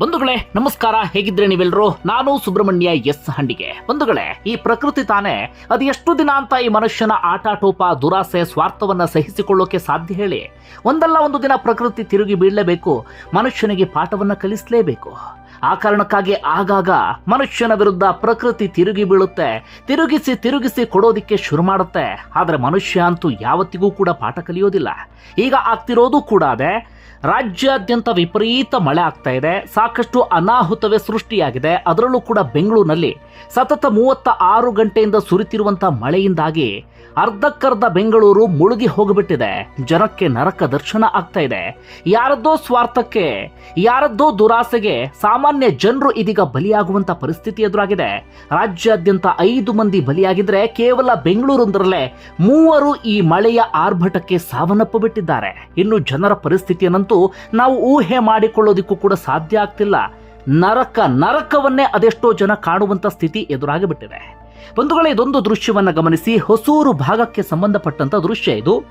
ಬಂಧುಗಳೇ, ನಮಸ್ಕಾರ. ಹೇಗಿದ್ರೆ ನೀವೆಲ್ಲರೂ? ನಾನು ಸುಬ್ರಹ್ಮಣ್ಯ ಎಸ್ ಹಂಡಿಗೆ. ಬಂಧುಗಳೇ, ಈ ಪ್ರಕೃತಿ ತಾನೇ ಅದು ಎಷ್ಟು ದಿನ ಅಂತ ಈ ಮನುಷ್ಯನ ಆಟಾಟೋಪ, ದುರಾಸೆ, ಸ್ವಾರ್ಥವನ್ನ ಸಹಿಸಿಕೊಳ್ಳೋಕೆ ಸಾಧ್ಯ ಹೇಳಿ? ಒಂದಲ್ಲ ಒಂದು ದಿನ ಪ್ರಕೃತಿ ತಿರುಗಿ ಬೀಳಲೇಬೇಕು, ಮನುಷ್ಯನಿಗೆ ಪಾಠವನ್ನ ಕಲಿಸಲೇಬೇಕು. ಆ ಕಾರಣಕ್ಕಾಗಿ ಆಗಾಗ ಮನುಷ್ಯನ ವಿರುದ್ಧ ಪ್ರಕೃತಿ ತಿರುಗಿ ಬೀಳುತ್ತೆ, ತಿರುಗಿಸಿ ತಿರುಗಿಸಿ ಕೊಡೋದಿಕ್ಕೆ ಶುರು ಮಾಡುತ್ತೆ. ಆದರೆ ಮನುಷ್ಯ ಅಂತೂ ಯಾವತ್ತಿಗೂ ಕೂಡ ಪಾಠ ಕಲಿಯೋದಿಲ್ಲ. ಈಗ ಆಗ್ತಿರೋದು ಕೂಡ ಅದೇ ರಾಜ್ಯಾದ್ಯಂತ ವಿಪರೀತ ಮಳೆ ಆಗ್ತಾ ಇದೆ. ಸಾಕಷ್ಟು ಅನಾಹುತವೇ ಸೃಷ್ಟಿಯಾಗಿದೆ. ಅದರಲ್ಲೂ ಕೂಡ ಬೆಂಗಳೂರಿನಲ್ಲಿ ಸತತ ಮೂವತ್ತ ಆರು ಗಂಟೆಯಿಂದ ಸುರಿತಿರುವಂತಹ ಮಳೆಯಿಂದಾಗಿ ಅರ್ಧಕ್ಕರ್ಧ ಬೆಂಗಳೂರು ಮುಳುಗಿ ಹೋಗಿಬಿಟ್ಟಿದೆ. ಜನಕ್ಕೆ ನರಕ ದರ್ಶನ ಆಗ್ತಾ ಇದೆ. ಯಾರದ್ದೋ ಸ್ವಾರ್ಥಕ್ಕೆ, ಯಾರದ್ದೋ ದುರಾಸೆಗೆ ಸಾಮಾನ್ಯ ಜನರು ಇದೀಗ ಬಲಿಯಾಗುವಂತ ಪರಿಸ್ಥಿತಿ ಎದುರಾಗಿದೆ. ರಾಜ್ಯಾದ್ಯಂತ ಐದು ಮಂದಿ ಬಲಿಯಾಗಿದ್ರೆ ಕೇವಲ ಬೆಂಗಳೂರೊಂದರಲ್ಲೇ ಮೂವರು ಈ ಮಳೆಯ ಆರ್ಭಟಕ್ಕೆ ಸಾವನ್ನಪ್ಪು ಬಿಟ್ಟಿದ್ದಾರೆ. ಇನ್ನು ಜನರ ಪರಿಸ್ಥಿತಿಯನ್ನಂತೂ ನಾವು ಊಹೆ ಮಾಡಿಕೊಳ್ಳೋದಿಕ್ಕೂ ಕೂಡ ಸಾಧ್ಯ ಆಗ್ತಿಲ್ಲ. ನರಕ, ನರಕವನ್ನೇ ಅದೆಷ್ಟೋ ಜನ ಕಾಣುವಂತ ಸ್ಥಿತಿ ಎದುರಾಗಿ ಬಿಟ್ಟಿದೆ ಬಂಧುಗಳೇ, ಇದೊಂದು ದೃಶ್ಯವನ್ನ ಗಮನಿಸಿ. ಹೊಸೂರು ಭಾಗಕ್ಕೆ ಸಂಬಂಧಪಟ್ಟಂತ ದೃಶ್ಯ ಇದು.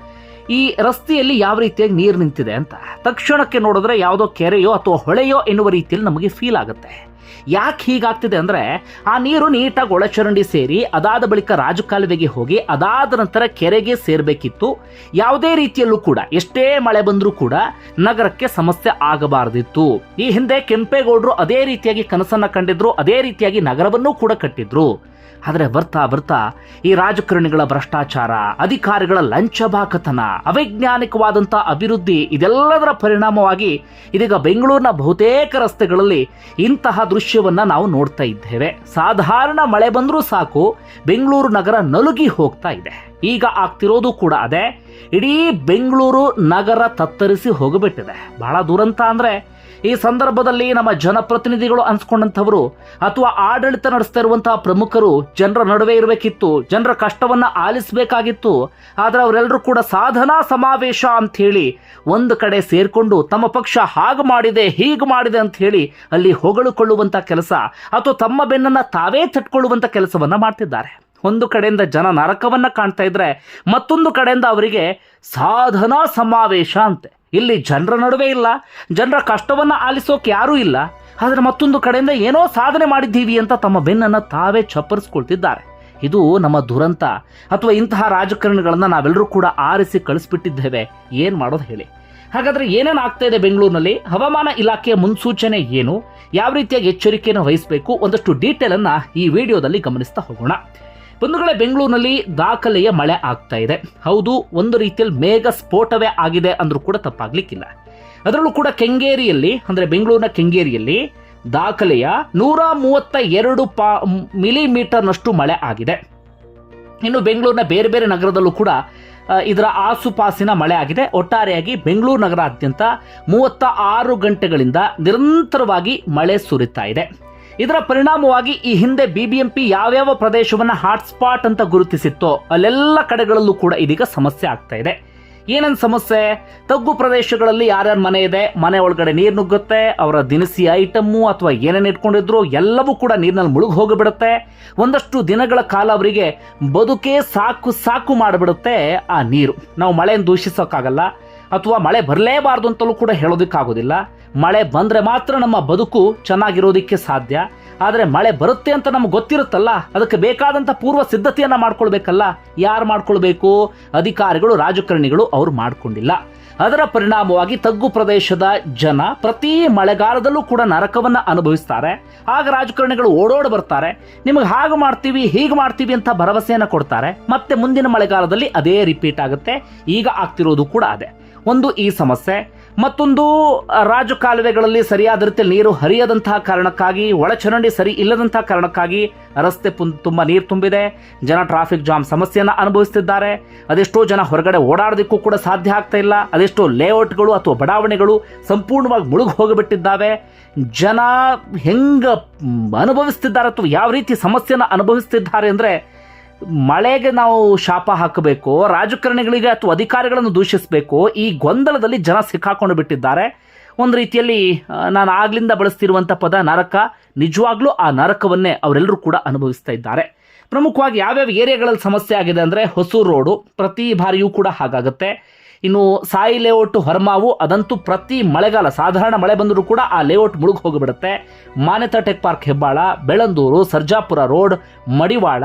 ಈ ರಸ್ತೆಯಲ್ಲಿ ಯಾವ ರೀತಿಯಾಗಿ ನೀರು ನಿಂತಿದೆ ಅಂತ. ತಕ್ಷಣಕ್ಕೆ ನೋಡಿದ್ರೆ ಯಾವುದೋ ಕೆರೆಯೋ ಅಥವಾ ಹೊಳೆಯೋ ಎನ್ನುವ ರೀತಿಯಲ್ಲಿ ನಮಗೆ ಫೀಲ್ ಆಗುತ್ತೆ. ಯಾಕೆ ಹೀಗಾಗ್ತಿದೆ ಅಂದ್ರೆ, ಆ ನೀರು ನೀಟಾಗಿ ಒಳಚರಂಡಿ ಸೇರಿ, ಅದಾದ ಬಳಿಕ ರಾಜಕಾಲುವೆಗೆ ಹೋಗಿ, ಅದಾದ ನಂತರ ಕೆರೆಗೆ ಸೇರ್ಬೇಕಿತ್ತು. ಯಾವುದೇ ರೀತಿಯಲ್ಲೂ ಕೂಡ, ಎಷ್ಟೇ ಮಳೆ ಬಂದರೂ ಕೂಡ ನಗರಕ್ಕೆ ಸಮಸ್ಯೆ ಆಗಬಾರದಿತ್ತು. ಈ ಹಿಂದೆ ಕೆಂಪೇಗೌಡರು ಅದೇ ರೀತಿಯಾಗಿ ಕನಸನ್ನ ಕಂಡಿದ್ರು, ಅದೇ ರೀತಿಯಾಗಿ ನಗರವನ್ನೂ ಕೂಡ ಕಟ್ಟಿದ್ರು. ಆದರೆ ಬರ್ತಾ ಬರ್ತಾ ಈ ರಾಜಕಾರಣಿಗಳ ಭ್ರಷ್ಟಾಚಾರ, ಅಧಿಕಾರಿಗಳ ಲಂಚಬಾಕತನ, ಅವೈಜ್ಞಾನಿಕವಾದಂಥ ಅಭಿವೃದ್ಧಿ, ಇದೆಲ್ಲದರ ಪರಿಣಾಮವಾಗಿ ಇದೀಗ ಬೆಂಗಳೂರಿನ ಬಹುತೇಕ ರಸ್ತೆಗಳಲ್ಲಿ ಇಂತಹ ದೃಶ್ಯವನ್ನು ನಾವು ನೋಡ್ತಾ ಇದ್ದೇವೆ. ಸಾಧಾರಣ ಮಳೆ ಬಂದರೂ ಸಾಕು, ಬೆಂಗಳೂರು ನಗರ ನಲುಗಿ ಹೋಗ್ತಾ ಇದೆ. ಈಗ ಆಗ್ತಿರೋದು ಕೂಡ ಅದೇ, ಇಡೀ ಬೆಂಗಳೂರು ನಗರ ತತ್ತರಿಸಿ ಹೋಗಿಬಿಟ್ಟಿದೆ. ಬಹಳ ದುರಂತ ಅಂದ್ರೆ ಈ ಸಂದರ್ಭದಲ್ಲಿ ನಮ್ಮ ಜನಪ್ರತಿನಿಧಿಗಳು ಅನ್ಸ್ಕೊಂಡಂಥವರು ಅಥವಾ ಆಡಳಿತ ನಡೆಸ್ತಾ ಇರುವಂತಹ ಪ್ರಮುಖರು ಜನರ ನಡುವೆ ಇರಬೇಕಿತ್ತು, ಜನರ ಕಷ್ಟವನ್ನ ಆಲಿಸಬೇಕಾಗಿತ್ತು, ಆದರೆ ಅವರೆಲ್ಲರೂ ಕೂಡ ಸಾಧನಾ ಸಮಾವೇಶ ಅಂತ ಹೇಳಿ ಒಂದು ಕಡೆ ಸೇರಿಕೊಂಡು ತಮ್ಮ ಪಕ್ಷ ಹಾಗೆ ಮಾಡಿದೆ, ಹೀಗೆ ಮಾಡಿದೆ ಅಂತ ಹೇಳಿ ಅಲ್ಲಿ ಹೊಗಳಿಕೊಳ್ಳುವಂತ ಕೆಲಸ ಅಥವಾ ತಮ್ಮ ಬೆನ್ನನ್ನ ತಾವೇ ತಟ್ಕೊಳ್ಳುವಂಥ ಕೆಲಸವನ್ನ ಮಾಡ್ತಿದ್ದಾರೆ. ಒಂದು ಕಡೆಯಿಂದ ಜನ ನರಕವನ್ನ ಕಾಣ್ತಾ ಇದ್ರೆ ಮತ್ತೊಂದು ಕಡೆಯಿಂದ ಅವರಿಗೆ ಸಾಧನಾ ಸಮಾವೇಶ ಅಂತೆ. ಇಲ್ಲಿ ಜನರ ನಡುವೆ ಇಲ್ಲ. ಜನರ ಕಷ್ಟವನ್ನು ಆಲಿಸೋಕೆ ಯಾರೂ ಇಲ್ಲ. ಆದರೆ ಮತ್ತೊಂದು ಕಡೆಯಿಂದ ಏನೋ ಸಾಧನೆ ಮಾಡಿದ್ದೀವಿ ಅಂತ ತಮ್ಮ ಬೆನ್ನನ್ನು ತಾವೇ ಚಪ್ಪರಿಸ್ಕೊಳ್ತಿದ್ದಾರೆ. ಇದು ನಮ್ಮ ದುರಂತ. ಅಥವಾ ಇಂತಹ ರಾಜಕಾರಣಿಗಳನ್ನು ನಾವೆಲ್ಲರೂ ಕೂಡ ಆರಿಸಿ ಕಳಿಸ್ಬಿಟ್ಟಿದ್ದೇವೆ. ಏನು ಮಾಡೋದು ಹೇಳಿ. ಹಾಗಾದರೆ ಏನೇನು ಆಗ್ತಾ ಇದೆ ಬೆಂಗಳೂರಿನಲ್ಲಿ? ಹವಾಮಾನ ಇಲಾಖೆಯ ಮುನ್ಸೂಚನೆ ಏನು? ಯಾವ ರೀತಿಯಾಗಿ ಎಚ್ಚರಿಕೆಯನ್ನು ವಹಿಸಬೇಕು? ಒಂದಷ್ಟು ಡೀಟೇಲನ್ನು ಈ ವಿಡಿಯೋದಲ್ಲಿ ಗಮನಿಸ್ತಾ ಹೋಗೋಣ. ಬಂಧುಗಳೇ, ಬೆಂಗಳೂರಿನಲ್ಲಿ ದಾಖಲೆಯ ಮಳೆ ಆಗ್ತಾ ಇದೆ. ಹೌದು, ಒಂದು ರೀತಿಯಲ್ಲಿ ಮೇಘ ಸ್ಫೋಟವೇ ಆಗಿದೆ ಅಂದ್ರೂ ಕೂಡ ತಪ್ಪಾಗ್ಲಿಕ್ಕಿಲ್ಲ. ಅದರಲ್ಲೂ ಕೂಡ ಕೆಂಗೇರಿಯಲ್ಲಿ, ಅಂದರೆ ಬೆಂಗಳೂರಿನ ಕೆಂಗೇರಿಯಲ್ಲಿ ದಾಖಲೆಯ ನೂರ ಮೂವತ್ತ ಎರಡು ಪಾ ಮಿಲಿಮೀಟರ್ನಷ್ಟು ಮಳೆ ಆಗಿದೆ. ಇನ್ನು ಬೆಂಗಳೂರಿನ ಬೇರೆ ಬೇರೆ ನಗರದಲ್ಲೂ ಕೂಡ ಇದರ ಆಸುಪಾಸಿನ ಮಳೆ ಆಗಿದೆ. ಒಟ್ಟಾರೆಯಾಗಿ ಬೆಂಗಳೂರು ನಗರಾದ್ಯಂತ ಮೂವತ್ತ ಆರು ಗಂಟೆಗಳಿಂದ ನಿರಂತರವಾಗಿ ಮಳೆ ಸುರಿತಾ ಇದೆ. ಇದರ ಪರಿಣಾಮವಾಗಿ ಈ ಹಿಂದೆ ಬಿಬಿಎಂಪಿ ಯಾವ್ಯಾವ ಪ್ರದೇಶವನ್ನ ಹಾಟ್ಸ್ಪಾಟ್ ಅಂತ ಗುರುತಿಸಿತ್ತೋ ಅಲ್ಲೆಲ್ಲ ಕಡೆಗಳಲ್ಲೂ ಕೂಡ ಇದೀಗ ಸಮಸ್ಯೆ ಆಗ್ತಾ ಇದೆ. ಏನೇನು ಸಮಸ್ಯೆ? ತಗ್ಗು ಪ್ರದೇಶಗಳಲ್ಲಿ ಯಾರ್ಯಾರ ಮನೆ ಇದೆ, ಮನೆ ಒಳಗಡೆ ನೀರು ನುಗ್ಗುತ್ತೆ, ಅವರ ದಿನಸಿ ಐಟಮ್ಮು ಅಥವಾ ಏನೇನು ಇಟ್ಕೊಂಡಿದ್ರು ಎಲ್ಲವೂ ಕೂಡ ನೀರಿನಲ್ಲಿ ಮುಳುಗಿ ಹೋಗಿಬಿಡುತ್ತೆ. ಒಂದಷ್ಟು ದಿನಗಳ ಕಾಲ ಅವರಿಗೆ ಬದುಕೇ ಸಾಕು ಸಾಕು ಮಾಡಿಬಿಡುತ್ತೆ ಆ ನೀರು. ನಾವು ಮಳೆಯನ್ನು ದೂಷಿಸೋಕ್ಕಾಗಲ್ಲ ಅಥವಾ ಮಳೆ ಬರಲೇಬಾರ್ದು ಅಂತಲೂ ಕೂಡ ಹೇಳೋದಕ್ಕಾಗೋದಿಲ್ಲ. ಮಳೆ ಬಂದರೆ ಮಾತ್ರ ನಮ್ಮ ಬದುಕು ಚೆನ್ನಾಗಿರೋದಕ್ಕೆ ಸಾಧ್ಯ. ಆದರೆ ಮಳೆ ಬರುತ್ತೆ ಅಂತ ನಮ್ಗೆ ಗೊತ್ತಿರುತ್ತಲ್ಲ, ಅದಕ್ಕೆ ಬೇಕಾದಂಥ ಪೂರ್ವ ಸಿದ್ಧತೆಯನ್ನು ಮಾಡ್ಕೊಳ್ಬೇಕಲ್ಲ. ಯಾರು ಮಾಡ್ಕೊಳ್ಬೇಕು? ಅಧಿಕಾರಿಗಳು, ರಾಜಕಾರಣಿಗಳು ಅವರು ಮಾಡಿಕೊಂಡಿಲ್ಲ. ಅದರ ಪರಿಣಾಮವಾಗಿ ತಗ್ಗು ಪ್ರದೇಶದ ಜನ ಪ್ರತಿ ಮಳೆಗಾಲದಲ್ಲೂ ಕೂಡ ನರಕವನ್ನ ಅನುಭವಿಸ್ತಾರೆ. ಆಗ ರಾಜಕಾರಣಿಗಳು ಓಡೋಡ್ ಬರ್ತಾರೆ. ನಿಮಗೆ ಹಾಗೆ ಮಾಡ್ತೀವಿ, ಹೀಗೆ ಮಾಡ್ತೀವಿ ಅಂತ ಭರವಸೆಯನ್ನು ಕೊಡ್ತಾರೆ. ಮತ್ತೆ ಮುಂದಿನ ಮಳೆಗಾಲದಲ್ಲಿ ಅದೇ ರಿಪೀಟ್ ಆಗುತ್ತೆ. ಈಗ ಆಗ್ತಿರೋದು ಕೂಡ ಅದೇ. ಒಂದು ಈ ಸಮಸ್ಯೆ. ಮತ್ತೊಂದು ರಾಜು ಕಾಲುವೆಗಳಲ್ಲಿ ಸರಿಯಾದ ರೀತಿಯಲ್ಲಿ ನೀರು ಹರಿಯದಂತಹ ಕಾರಣಕ್ಕಾಗಿ ಒಳಚರಂಡಿ ಸರಿ ಇಲ್ಲದಂತಹ ಕಾರಣಕ್ಕಾಗಿ ರಸ್ತೆ ತುಂಬಾ ನೀರು ತುಂಬಿದೆ. ಜನ ಟ್ರಾಫಿಕ್ ಜಾಮ್ ಸಮಸ್ಯೆಯನ್ನು ಅನುಭವಿಸ್ತಿದ್ದಾರೆ. ಅದೆಷ್ಟೋ ಜನ ಹೊರಗಡೆ ಓಡಾಡೋದಕ್ಕೂ ಕೂಡ ಸಾಧ್ಯ ಆಗ್ತಾ ಇಲ್ಲ. ಅದೆಷ್ಟೋ ಲೇಔಟ್ಗಳು ಅಥವಾ ಬಡಾವಣೆಗಳು ಸಂಪೂರ್ಣವಾಗಿ ಮುಳುಗಿ ಹೋಗಿಬಿಟ್ಟಿದ್ದಾವೆ. ಜನ ಹೆಂಗೆ ಅನುಭವಿಸ್ತಿದ್ದಾರೆ ಅಥವಾ ಯಾವ ರೀತಿ ಸಮಸ್ಯೆನ ಅನುಭವಿಸ್ತಿದ್ದಾರೆ ಅಂದರೆ ಮಳೆಗೆ ನಾವು ಶಾಪ ಹಾಕಬೇಕು, ರಾಜಕಾರಣಿಗಳಿಗೆ ಅಥವಾ ಅಧಿಕಾರಿಗಳನ್ನು ದೂಷಿಸಬೇಕು, ಈ ಗೊಂದಲದಲ್ಲಿ ಜನ ಸಿಕ್ಕಾಕೊಂಡು ಬಿಟ್ಟಿದ್ದಾರೆ. ಒಂದು ರೀತಿಯಲ್ಲಿ ನಾನು ಆಗ್ಲಿಂದ ಬಳಸ್ತಿರುವಂಥ ಪದ ನರಕ, ನಿಜವಾಗ್ಲೂ ಆ ನರಕವನ್ನೇ ಅವರೆಲ್ಲರೂ ಕೂಡ ಅನುಭವಿಸ್ತಾ ಇದ್ದಾರೆ. ಪ್ರಮುಖವಾಗಿ ಯಾವ್ಯಾವ ಏರಿಯಾಗಳಲ್ಲಿ ಸಮಸ್ಯೆ ಆಗಿದೆ ಅಂದರೆ ಹೊಸೂರು ರೋಡು, ಪ್ರತಿ ಬಾರಿಯೂ ಕೂಡ ಹಾಗಾಗುತ್ತೆ. ಇನ್ನು ಸಾಯಿ ಲೇಔಟ್ ಹೊರಮಾವು, ಅದಂತೂ ಪ್ರತಿ ಮಳೆಗಾಲ, ಸಾಧಾರಣ ಮಳೆ ಬಂದರೂ ಕೂಡ ಆ ಲೇಔಟ್ ಮುಳುಗಿ ಹೋಗಿಬಿಡುತ್ತೆ. Manyata tech park Hebbal Bellandur Sarjapur road, Madiwala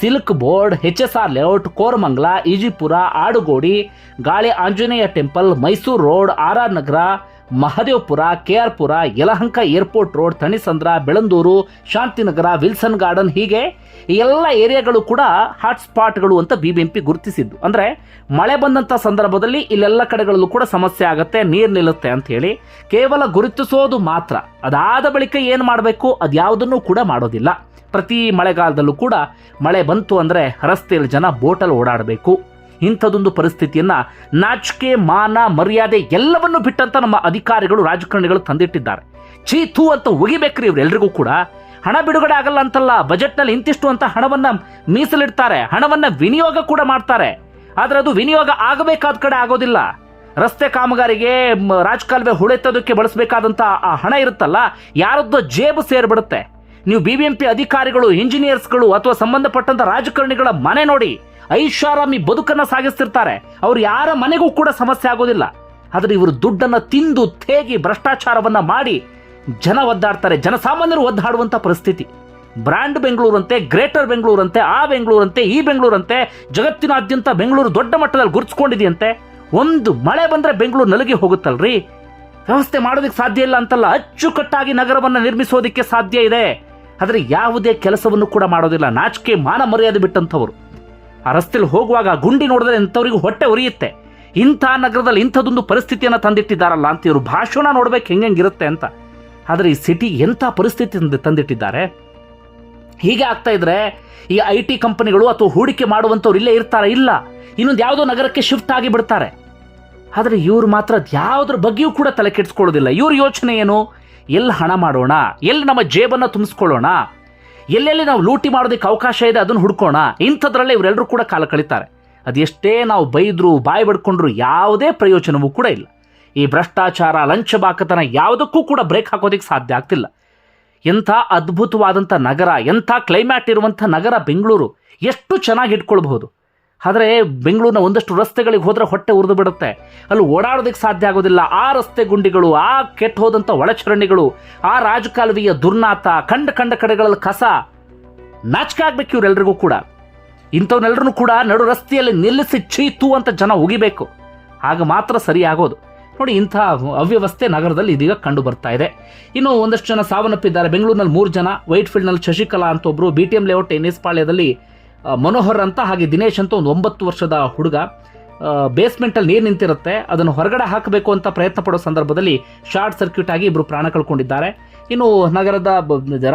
silk board H S R layout, Koramangala, Ejipura, Adugodi, Gali Anjaneya temple, Mysore road, R R Nagar, Mahadevapura, K R Pura, Yelahanka airport road Thanisandra Bellandur Shantinagar, Wilson garden ಹೀಗೆ ಎಲ್ಲ ಏರಿಯಾಗಳು ಕೂಡ ಹಾಟ್ಸ್ಪಾಟ್ಗಳು ಅಂತ B B M P ಗುರುತಿಸಿದ್ದು. ಅಂದರೆ ಮಳೆ ಬಂದಂಥ ಸಂದರ್ಭದಲ್ಲಿ ಇಲ್ಲೆಲ್ಲ ಕಡೆಗಳಲ್ಲೂ ಕೂಡ ಸಮಸ್ಯೆ ಆಗುತ್ತೆ, ನೀರು ನಿಲ್ಲುತ್ತೆ ಅಂತ ಹೇಳಿ ಕೇವಲ ಗುರುತಿಸೋದು ಮಾತ್ರ. ಅದಾದ ಬಳಿಕ ಏನು ಮಾಡಬೇಕು? ಅದ್ಯಾವುದನ್ನು ಕೂಡ ಮಾಡೋದಿಲ್ಲ. ಪ್ರತಿ ಮಳೆಗಾಲದಲ್ಲೂ ಕೂಡ ಮಳೆ ಬಂತು ಅಂದರೆ ರಸ್ತೆಯಲ್ಲಿ ಜನ ಬೋಟಲ್ಲಿ ಓಡಾಡಬೇಕು. ಇಂಥದೊಂದು ಪರಿಸ್ಥಿತಿಯನ್ನು ನಾಚಿಕೆ, ಮಾನ, ಮರ್ಯಾದೆ ಎಲ್ಲವನ್ನು ಬಿಟ್ಟಂತ ನಮ್ಮ ಅಧಿಕಾರಿಗಳು, ರಾಜಕಾರಣಿಗಳು ತಂದಿಟ್ಟಿದ್ದಾರೆ. ಥೂ ಅಂತ ಒಗಿಬೇಕ್ರಿ ಇವರೆಲ್ಲರಿಗೂ ಕೂಡ. ಹಣ ಬಿಡುಗಡೆ ಆಗಲ್ಲ ಅಂತಲ್ಲ, ಬಜೆಟ್ನಲ್ಲಿ ಇಂತಿಷ್ಟು ಅಂತ ಹಣವನ್ನ ಮೀಸಲಿಡ್ತಾರೆ. ಹಣವನ್ನ ವಿನಿಯೋಗ ಕೂಡ ಮಾಡ್ತಾರೆ. ಆದ್ರೆ ಅದು ವಿನಿಯೋಗ ಆಗಬೇಕಾದ ಕಡೆ ಆಗೋದಿಲ್ಲ. ರಸ್ತೆ ಕಾಮಗಾರಿಗೆ ರಾಜಕಾಲುವೆ ಹುಳೆತ್ತೋದಕ್ಕೆ ಬಳಸಬೇಕಾದಂತ ಆ ಹಣ ಇರುತ್ತಲ್ಲ, ಯಾರದ್ದೋ ಜೇಬು ಸೇರ್ಬಿಡುತ್ತೆ. ನೀವು ಬಿ ಬಿ ಎಂ ಪಿ ಅಧಿಕಾರಿಗಳು ಇಂಜಿನಿಯರ್ಸ್ಗಳು ಅಥವಾ ಸಂಬಂಧಪಟ್ಟಂತ ರಾಜಕಾರಣಿಗಳ ಮನೆ ನೋಡಿ ಐಷಾರಾಮಿ ಬದುಕನ್ನ ಸಾಗಿಸ್ತಿರ್ತಾರೆ. ಅವ್ರು ಯಾರ ಮನೆಗೂ ಕೂಡ ಸಮಸ್ಯೆ ಆಗೋದಿಲ್ಲ. ಆದರೆ ಇವರು ದುಡ್ಡನ್ನ ತಿಂದು ತೇಗಿ ಭ್ರಷ್ಟಾಚಾರವನ್ನ ಮಾಡಿ ಜನ ಒದ್ದಾಡ್ತಾರೆ. ಜನಸಾಮಾನ್ಯರು ಒದ್ದಾಡುವಂತ ಪರಿಸ್ಥಿತಿ. ಬ್ರ್ಯಾಂಡ್ ಬೆಂಗಳೂರಂತೆ, ಗ್ರೇಟರ್ ಬೆಂಗಳೂರಂತೆ, ಆ ಬೆಂಗಳೂರಂತೆ, ಈ ಬೆಂಗಳೂರಂತೆ, ಜಗತ್ತಿನಾದ್ಯಂತ ಬೆಂಗಳೂರು ದೊಡ್ಡ ಮಟ್ಟದಲ್ಲಿ ಗುರುತಿಸ್ಕೊಂಡಿದೆಯಂತೆ. ಒಂದು ಮಳೆ ಬಂದ್ರೆ ಬೆಂಗಳೂರು ನಲಗಿ ಹೋಗುತ್ತಲ್ರಿ? ವ್ಯವಸ್ಥೆ ಮಾಡೋದಕ್ಕೆ ಸಾಧ್ಯ ಇಲ್ಲ ಅಂತಲ್ಲ ಅಚ್ಚುಕಟ್ಟಾಗಿ ನಗರವನ್ನು ನಿರ್ಮಿಸೋದಕ್ಕೆ ಸಾಧ್ಯ ಇದೆ. ಆದರೆ ಯಾವುದೇ ಕೆಲಸವನ್ನು ಕೂಡ ಮಾಡೋದಿಲ್ಲ. ನಾಚಿಕೆ, ಮಾನ ಮರ್ಯಾದೆ ಬಿಟ್ಟಂಥವರು. ಆ ರಸ್ತೆಯಲ್ಲಿ ಹೋಗುವಾಗ ಗುಂಡಿ ನೋಡಿದ್ರೆ ಇಂಥವ್ರಿಗೆ ಹೊಟ್ಟೆ ಉರಿಯುತ್ತೆ. ಇಂಥ ನಗರದಲ್ಲಿ ಇಂಥದ್ದೊಂದು ಪರಿಸ್ಥಿತಿಯನ್ನು ತಂದಿಟ್ಟಿದ್ದಾರಲ್ಲ ಅಂತ ಇವರು ಭಾಷಣ ನೋಡ್ಬೇಕು ಹೆಂಗಿರುತ್ತೆ ಅಂತ. ಆದರೆ ಈ ಸಿಟಿ ಎಂಥ ಪರಿಸ್ಥಿತಿ ತಂದು- ತಂದಿಟ್ಟಿದ್ದಾರೆ? ಹೀಗೆ ಆಗ್ತಾ ಇದ್ರೆ ಈ ಐ ಟಿ ಕಂಪನಿಗಳು ಅಥವಾ ಹೂಡಿಕೆ ಮಾಡುವಂಥವ್ರು ಇಲ್ಲೇ ಇರ್ತಾರೆ? ಇಲ್ಲ. ಇನ್ನೊಂದು ಯಾವುದೋ ನಗರಕ್ಕೆ ಶಿಫ್ಟ್ ಆಗಿ ಬಿಡ್ತಾರೆ. ಆದರೆ ಇವರು ಮಾತ್ರ ಯಾವುದ್ರ ಬಗ್ಗೆಯೂ ಕೂಡ ತಲೆ ಕೆಡಿಸ್ಕೊಳ್ಳೋದಿಲ್ಲ. ಇವ್ರ ಯೋಚನೆ ಏನು? ಎಲ್ಲಿ ಹಣ ಮಾಡೋಣ? ಎಲ್ಲಿ ನಮ್ಮ ಜೇಬನ್ನು ತುಂಬಿಸ್ಕೊಳ್ಳೋಣ? ಎಲ್ಲೆಲ್ಲಿ ನಾವು ಲೂಟಿ ಮಾಡೋದಕ್ಕೆ ಅವಕಾಶ ಇದೆ ಅದನ್ನು ಹುಡ್ಕೋಣ? ಇಂಥದ್ರಲ್ಲೇ ಇವರೆಲ್ಲರೂ ಕೂಡ ಕಾಲ ಕಳೀತಾರೆ. ಅದೆಷ್ಟೇ ನಾವು ಬೈದ್ರು, ಬಾಯಿ ಬಡ್ಕೊಂಡ್ರು ಯಾವುದೇ ಪ್ರಯೋಜನವೂ ಕೂಡ ಇಲ್ಲ. ಈ ಭ್ರಷ್ಟಾಚಾರ, ಲಂಚಬಾಕತನ ಯಾವುದಕ್ಕೂ ಕೂಡ ಬ್ರೇಕ್ ಹಾಕೋದಕ್ಕೆ ಸಾಧ್ಯ ಆಗ್ತಿಲ್ಲ. ಎಂಥ ಅದ್ಭುತವಾದಂಥ ನಗರ, ಎಂಥ ಕ್ಲೈಮ್ಯಾಟ್ ಇರುವಂಥ ನಗರ ಬೆಂಗಳೂರು, ಎಷ್ಟು ಚೆನ್ನಾಗಿ ಇಟ್ಕೊಳ್ಬಹುದು. ಆದರೆ ಬೆಂಗಳೂರಿನ ಒಂದಷ್ಟು ರಸ್ತೆಗಳಿಗೆ ಹೋದರೆ ಹೊಟ್ಟೆ ಉರಿದು ಬಿಡುತ್ತೆ. ಅಲ್ಲಿ ಓಡಾಡೋದಕ್ಕೆ ಸಾಧ್ಯ ಆಗೋದಿಲ್ಲ. ಆ ರಸ್ತೆ ಗುಂಡಿಗಳು, ಆ ಕೆಟ್ಟ ಹೋದಂಥ ಒಳಚರಂಡಿಗಳು, ಆ ರಾಜಕಾಲುವೆಯ ದುರ್ನಾತ ಕಂಡ ಕಂಡ ಕಡೆಗಳಲ್ಲಿ ಕಸ. ನಾಚಿಕೆ ಆಗ್ಬೇಕು ಇವರೆಲ್ಲರಿಗೂ ಕೂಡ. ಇಂಥವನ್ನೆಲ್ಲರೂ ಕೂಡ ನಡು ರಸ್ತೆಯಲ್ಲಿ ನಿಲ್ಲಿಸಿ ಚೀತು ಅಂತ ಜನ ಉಗಿಬೇಕು. ಆಗ ಮಾತ್ರ ಸರಿ ಆಗೋದು. ನೋಡಿ, ಇಂಥ ಅವ್ಯವಸ್ಥೆ ನಗರದಲ್ಲಿ ಇದೀಗ ಕಂಡು ಬರ್ತಾ ಇದೆ. ಇನ್ನು ಒಂದಷ್ಟು ಜನ ಸಾವನ್ನಪ್ಪಿದ್ದಾರೆ. ಬೆಂಗಳೂರಿನಲ್ಲಿ ಮೂರು ಜನ ವೈಟ್ ಫೀಲ್ಡ್ನಲ್ಲಿ ಶಶಿಕಲಾ ಅಂತ ಒಬ್ಬರು ಬಿ ಟಿ ಎಂ ಲೇಔಟ್ ಟೆನ್ನಿಸ್ ಪಾಳ್ಯದಲ್ಲಿ ಮನೋಹರ್ ಅಂತ, ಹಾಗೆ ದಿನೇಶ್ ಅಂತ ಒಂದು ಒಂಬತ್ತು ವರ್ಷದ ಹುಡುಗ. ಬೇಸ್ಮೆಂಟಲ್ಲಿ ನೀರು ನಿಂತಿರುತ್ತೆ. ಅದನ್ನು ಹೊರಗಡೆ ಹಾಕಬೇಕು ಅಂತ ಪ್ರಯತ್ನ ಪಡೋ ಸಂದರ್ಭದಲ್ಲಿ ಶಾರ್ಟ್ ಸರ್ಕ್ಯೂಟ್ ಆಗಿ ಇಬ್ಬರು ಪ್ರಾಣ ಕಳ್ಕೊಂಡಿದ್ದಾರೆ. ಇನ್ನು ನಗರದ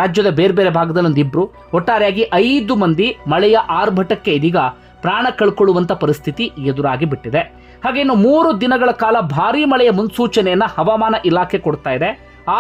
ರಾಜ್ಯದ ಬೇರೆ ಬೇರೆ ಭಾಗದಲ್ಲಿ ಒಂದು ಇಬ್ರು. ಒಟ್ಟಾರೆಯಾಗಿ ಐದು ಮಂದಿ ಮಳೆಯ ಆರ್ಭಟಕ್ಕೆ ಇದೀಗ ಪ್ರಾಣ ಕಳ್ಕೊಳ್ಳುವಂಥ ಪರಿಸ್ಥಿತಿ ಎದುರಾಗಿ ಬಿಟ್ಟಿದೆ. ಹಾಗೆ ಇನ್ನು ಮೂರು ದಿನಗಳ ಕಾಲ ಭಾರೀ ಮಳೆಯ ಮುನ್ಸೂಚನೆಯನ್ನು ಹವಾಮಾನ ಇಲಾಖೆ ಕೊಡ್ತಾ ಇದೆ.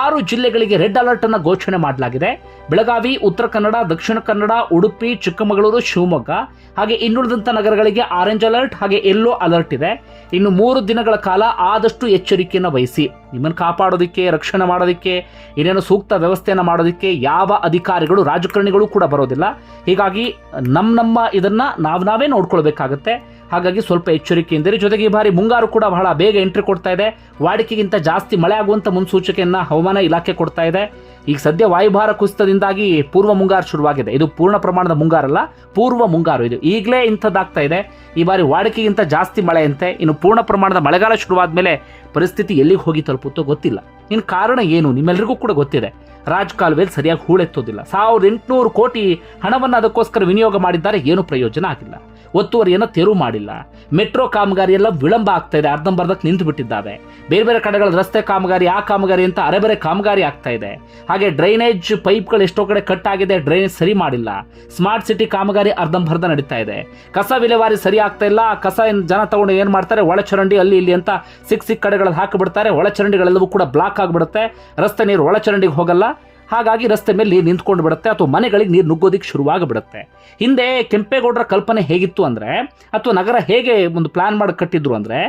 ಆರು ಜಿಲ್ಲೆಗಳಿಗೆ ರೆಡ್ ಅಲರ್ಟ್ ಅನ್ನು ಘೋಷಣೆ ಮಾಡಲಾಗಿದೆ. ಬೆಳಗಾವಿ, ಉತ್ತರ ಕನ್ನಡ, ದಕ್ಷಿಣ ಕನ್ನಡ, ಉಡುಪಿ, ಚಿಕ್ಕಮಗಳೂರು, ಶಿವಮೊಗ್ಗ ಹಾಗೆ ಇನ್ನುಳಿದಂಥ ನಗರಗಳಿಗೆ ಆರೆಂಜ್ ಅಲರ್ಟ್ ಹಾಗೆ ಎಲ್ಲೋ ಅಲರ್ಟ್ ಇದೆ. ಇನ್ನು ಮೂರು ದಿನಗಳ ಕಾಲ ಆದಷ್ಟು ಎಚ್ಚರಿಕೆಯನ್ನು ವಹಿಸಿ. ನಿಮ್ಮನ್ನು ಕಾಪಾಡೋದಕ್ಕೆ, ರಕ್ಷಣೆ ಮಾಡೋದಕ್ಕೆ, ಏನೇನು ಸೂಕ್ತ ವ್ಯವಸ್ಥೆಯನ್ನು ಮಾಡೋದಕ್ಕೆ ಯಾವ ಅಧಿಕಾರಿಗಳು, ರಾಜಕಾರಣಿಗಳು ಕೂಡ ಬರೋದಿಲ್ಲ. ಹೀಗಾಗಿ ನಮ್ಮ ನಮ್ಮ ಇದನ್ನ ನಾವು ನಾವೇ ನೋಡ್ಕೊಳ್ಬೇಕಾಗತ್ತೆ. ಹಾಗಾಗಿ ಸ್ವಲ್ಪ ಎಚ್ಚರಿಕೆಯಿಂದಿರಿ ಜೊತೆಗೆ ಈ ಬಾರಿ ಮುಂಗಾರು ಕೂಡ ಬಹಳ ಬೇಗ ಎಂಟ್ರಿ ಕೊಡ್ತಾ ಇದೆ. ವಾಡಿಕೆಗಿಂತ ಜಾಸ್ತಿ ಮಳೆ ಆಗುವಂತ ಮುನ್ಸೂಚನೆಯನ್ನ ಹವಾಮಾನ ಇಲಾಖೆ ಕೊಡ್ತಾ ಇದೆ. ಈಗ ಸದ್ಯ ವಾಯುಭಾರ ಕುಸಿತದಿಂದಾಗಿ ಪೂರ್ವ ಮುಂಗಾರು ಶುರುವಾಗಿದೆ. ಇದು ಪೂರ್ಣ ಪ್ರಮಾಣದ ಮುಂಗಾರಲ್ಲ, ಪೂರ್ವ ಮುಂಗಾರು ಇದು. ಈಗಲೇ ಇಂಥದ್ದಾಗ್ತಾ ಇದೆ. ಈ ಬಾರಿ ವಾಡಿಕೆಗಿಂತ ಜಾಸ್ತಿ ಮಳೆಯಂತೆ, ಇನ್ನು ಪೂರ್ಣ ಪ್ರಮಾಣದ ಮಳೆಗಾಲ ಶುರುವಾದ ಮೇಲೆ ಪರಿಸ್ಥಿತಿ ಎಲ್ಲಿಗೆ ಹೋಗಿ ತಲುಪುತ್ತೋ ಗೊತ್ತಿಲ್ಲ. ಇನ್ನು ಕಾರಣ ಏನು ನಿಮ್ಮೆಲ್ಲರಿಗೂ ಕೂಡ ಗೊತ್ತಿದೆ. ರಾಜಕಾಲುವೆಯಲ್ಲಿ ಸರಿಯಾಗಿ ಹೂಳೆತ್ತೋದಿಲ್ಲ. ಸಾವಿರದ ಎಂಟುನೂರು ಕೋಟಿ ಹಣವನ್ನು ಅದಕ್ಕೋಸ್ಕರ ವಿನಿಯೋಗ ಮಾಡಿದ್ದಾರೆ, ಏನು ಪ್ರಯೋಜನ ಆಗಿಲ್ಲ. ಒತ್ತುವರಿಯನ್ನು ತೆರವು ಮಾಡಿಲ್ಲ. ಮೆಟ್ರೋ ಕಾಮಗಾರಿ ಎಲ್ಲ ವಿಳಂಬ ಆಗ್ತಾ ಇದೆ. ಅರ್ಧಂಬರ್ಧಕ್ಕೆ ನಿಂತು ಬಿಟ್ಟಿದ್ದಾವೆ. ಬೇರೆ ಬೇರೆ ಕಡೆಗಳ ರಸ್ತೆ ಕಾಮಗಾರಿ, ಆ ಕಾಮಗಾರಿ ಅಂತ ಅರೆಬರೆ ಕಾಮಗಾರಿ ಆಗ್ತಾ ಇದೆ. ಹಾಗೆ ಡ್ರೈನೇಜ್ ಪೈಪ್ಗಳು ಎಷ್ಟೋ ಕಡೆ ಕಟ್ ಆಗಿದೆ, ಡ್ರೈನೇಜ್ ಸರಿ ಮಾಡಿಲ್ಲ. ಸ್ಮಾರ್ಟ್ ಸಿಟಿ ಕಾಮಗಾರಿ ಅರ್ಧಂಬರ್ಧ ನಡೀತಾ ಇದೆ. ಕಸ ವಿಲೇವಾರಿ ಸರಿ ಆಗ್ತಾ ಇಲ್ಲ. ಕಸ ಜನ ತಗೊಂಡು ಏನು ಮಾಡ್ತಾರೆ? ಒಳಚರಂಡಿ ಅಲ್ಲಿ ಇಲ್ಲಿ ಅಂತ ಸಿಕ್ಕ ಸಿಕ್ಕ ಕಡೆಗಳಲ್ಲಿ ಹಾಕಿಬಿಡ್ತಾರೆ ಒಳಚರಂಡಿಗಳೆಲ್ಲವೂ ಕೂಡ ಬ್ಲಾಕ್ ಆಗಿಬಿಡುತ್ತೆ. ರಸ್ತೆ ನೀರು ಒಳಚರಂಡಿಗೆ ಹೋಗಲ್ಲ. ಹಾಗಾಗಿ ರಸ್ತೆ ಮೇಲೆ ನೀರು ನಿಂತ್ಕೊಂಡು ಬಿಡುತ್ತೆ, ಅಥವಾ ಮನೆಗಳಿಗೆ ನೀರು ನುಗ್ಗೋದಿಕ್ಕೆ ಶುರುವಾಗಬಿಡುತ್ತೆ. ಹಿಂದೆ ಕೆಂಪೇಗೌಡರ ಕಲ್ಪನೆ ಹೇಗಿತ್ತು ಅಂದರೆ, ಅಥವಾ ನಗರ ಹೇಗೆ ಒಂದು ಪ್ಲಾನ್ ಮಾಡಿ ಕಟ್ಟಿದ್ರು ಅಂದರೆ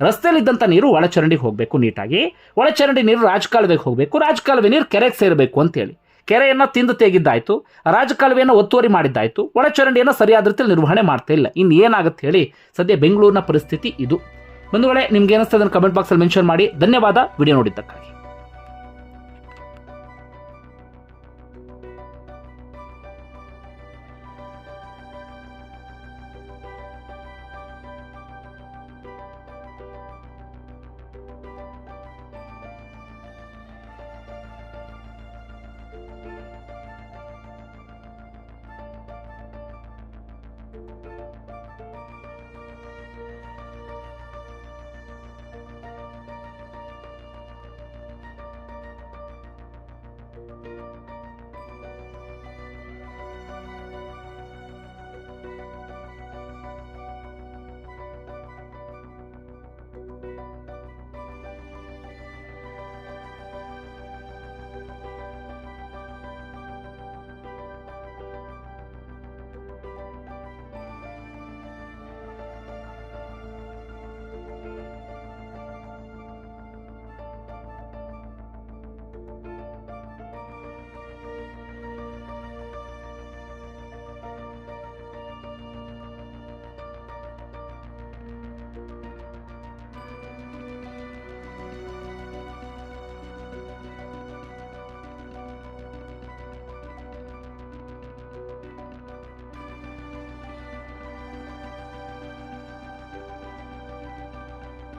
ರಸ್ತೆಯಲ್ಲಿದ್ದಂಥ ನೀರು ಒಳಚರಂಡಿಗೆ ಹೋಗಬೇಕು ನೀಟಾಗಿ. ಒಳಚರಂಡಿ ನೀರು ರಾಜಕಾಲುವೆಗೆ ಹೋಗಬೇಕು, ರಾಜಕಾಲುವೆ ನೀರು ಕೆರೆಗೆ ಸೇರಬೇಕು ಅಂತೇಳಿ. ಕೆರೆಯನ್ನು ತಿಂದು ತೆಗಿದ್ದಾಯ್ತು, ರಾಜಕಾಲುವೆಯನ್ನು ಒತ್ತುವರಿ ಮಾಡಿದ್ದಾಯಿತು, ಒಳಚರಂಡಿಯನ್ನು ಸರಿಯಾದ ರೀತಿಯಲ್ಲಿ ನಿರ್ವಹಣೆ ಮಾಡ್ತಾ ಇಲ್ಲ. ಇನ್ನು ಏನಾಗುತ್ತೆ ಹೇಳಿ, ಸದ್ಯ ಬೆಂಗಳೂರಿನ ಪರಿಸ್ಥಿತಿ ಇದು. ಬಂಧುಗಳೇ, ನಿಮ್ಗೆ ಏನಿಸ್ತದೆ ಕಮೆಂಟ್ ಬಾಕ್ಸಲ್ಲಿ ಮೆನ್ಷನ್ ಮಾಡಿ. ಧನ್ಯವಾದ, ವಿಡಿಯೋ ನೋಡಿದ್ದಕ್ಕಾಗಿ.